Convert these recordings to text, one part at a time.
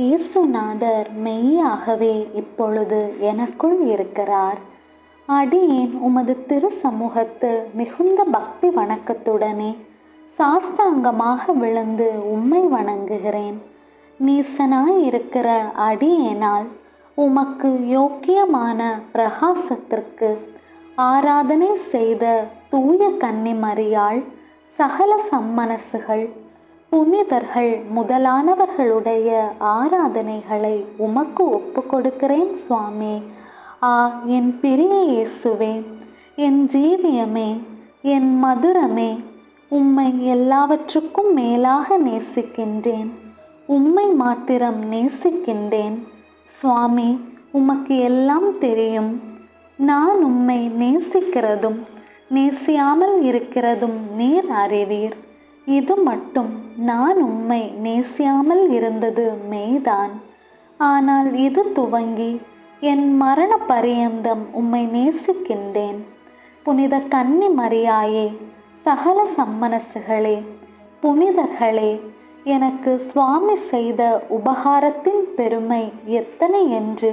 இயேசுநாதர் மெய்யாகவே இப்பொழுது எனக்குள் இருக்கிறார். அடியேன் உமது திரு சமூகத்து மிகுந்த பக்தி வணக்கத்துடனே சாஷ்டாங்கமாக விழுந்து உம்மை வணங்குகிறேன். நீசனாய் இருக்கிற அடியேனால் உமக்கு யோக்கியமான பிரகாசத்திற்கு ஆராதனை செய்த தூய கன்னிமரியாள் சகல சம்மனசுகள் புனிதர்கள் முதலானவர்களுடைய ஆராதனைகளை உமக்கு ஒப்பு கொடுக்கிறேன் சுவாமி. ஆ என் பிரிய இயேசுவே என் ஜீவியமே என் மதுரமே உம்மை எல்லாவற்றுக்கும் மேலாக நேசிக்கின்றேன். உம்மை மாத்திரம் நேசிக்கின்றேன். சுவாமி உமக்கு எல்லாம் தெரியும். நான் உம்மை நேசிக்கிறதும் நேசியாமல் இருக்கிறதும் நீர் அறிவீர். இது மட்டும் நான் உம்மை நேசியாமல் இருந்தது மெய்தான். ஆனால் இது துவங்கி என் மரண பரியந்தம் உம்மை நேசிக்கின்றேன். புனித கன்னி மரியாயே சகல சம்மனசுகளே புனிதர்களே எனக்கு சுவாமி செய்த உபகாரத்தின் பெருமை எத்தனை என்று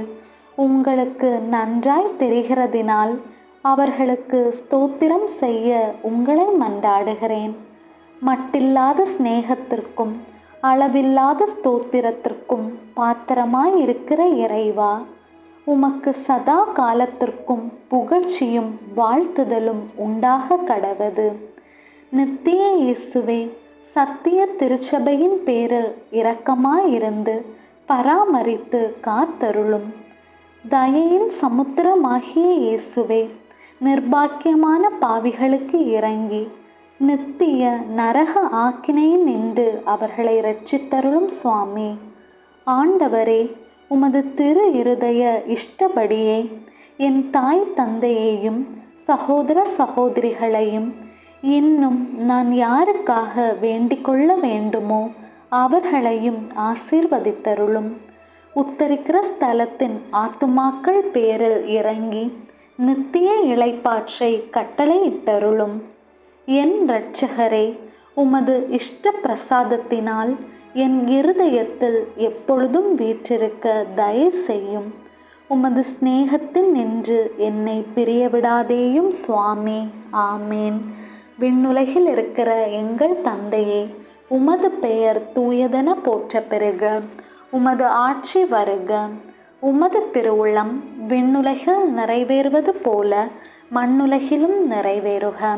உங்களுக்கு நன்றாய் தெரிகிறதினால் அவர்களுக்கு ஸ்தோத்திரம் செய்ய உங்களை மன்றாடுகிறேன். மட்டில்லாத சிநேகத்திற்கும் அளவில்லாத ஸ்தோத்திரத்திற்கும் பாத்திரமாய் இருக்கிற இறைவா உமக்கு சதா காலத்திற்கும் புகழ்ச்சியும் வாழ்த்துதலும் உண்டாக கடவது. நித்திய இயேசுவே சத்திய திருச்சபையின் பேரில் இரக்கமாயிருந்து பராமரித்து காத்தருளும். தயையின் சமுத்திரமாகிய இயேசுவே நிர்பாக்கியமான பாவிகளுக்கு இறங்கி நித்திய நரக ஆக்கினையில் நின்று அவர்களை ரட்சித்தருளும் சுவாமி. ஆண்டவரே உமது திரு இருதய இஷ்டப்படியே என் தாய் தந்தையையும் சகோதர சகோதரிகளையும் இன்னும் நான் யாருக்காக வேண்டிக்கொள்ள வேண்டுமோ அவர்களையும் ஆசீர்வதித்தருளும். உத்தரிக்கிற ஸ்தலத்தின் ஆத்துமாக்கள் பேரில் இறங்கி நித்திய இளைப்பாற்றை கட்டளையிட்டருளும். என் இரட்சகரே உமது இஷ்ட பிரசாதத்தினால் என் இருதயத்தில் எப்பொழுதும் வீற்றிருக்க தயவு செய்யும். உமது சிநேகத்தில் நின்று என்னை பிரியவிடாதேயும் சுவாமி. ஆமேன். விண்ணுலகில் இருக்கிற எங்கள் தந்தையே உமது பெயர் தூயதென போற்ற பிறகு. உமது ஆட்சி வருக. உமது திருவுளம் விண்ணுலகில் நிறைவேறுவது போல மண்ணுலகிலும் நிறைவேறுக.